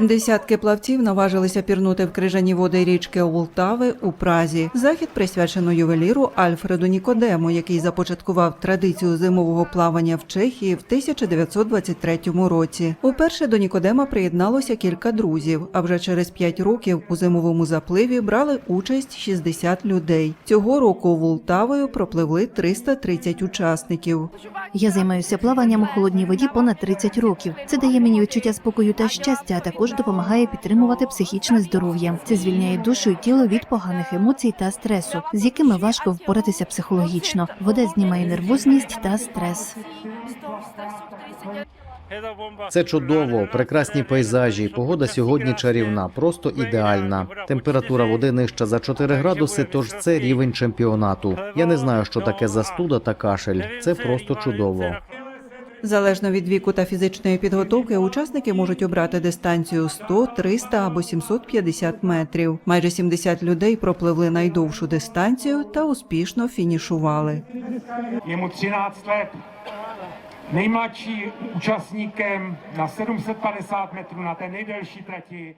Десятки плавців наважилися пірнути в крижані води річки Олтави у Празі. Захід присвячено ювеліру Альфреду Нікодему, який започаткував традицію зимового плавання в Чехії в 1923 році. Уперше до Нікодема приєдналося кілька друзів. А вже через п'ять років у зимовому запливі брали участь 60 людей. Цього року Волтавою пропливли 330 учасників. Я займаюся плаванням у холодній воді понад 30 років. Це дає мені відчуття спокою та щастя, а допомагає підтримувати психічне здоров'я. Це звільняє душу і тіло від поганих емоцій та стресу, з якими важко впоратися психологічно. Вода знімає нервозність та стрес. Це чудово, прекрасні пейзажі. Погода сьогодні чарівна, просто ідеальна. Температура води нижча за 4 градуси, тож це рівень чемпіонату. Я не знаю, що таке застуда та кашель. Це просто чудово. Залежно від віку та фізичної підготовки, учасники можуть обрати дистанцію 100, 300 або 750 метрів. Майже 70 людей пропливли найдовшу дистанцію та успішно фінішували. Mu 13 let. Nejmladší účastníkem na 750 metrů na té nejdelší trati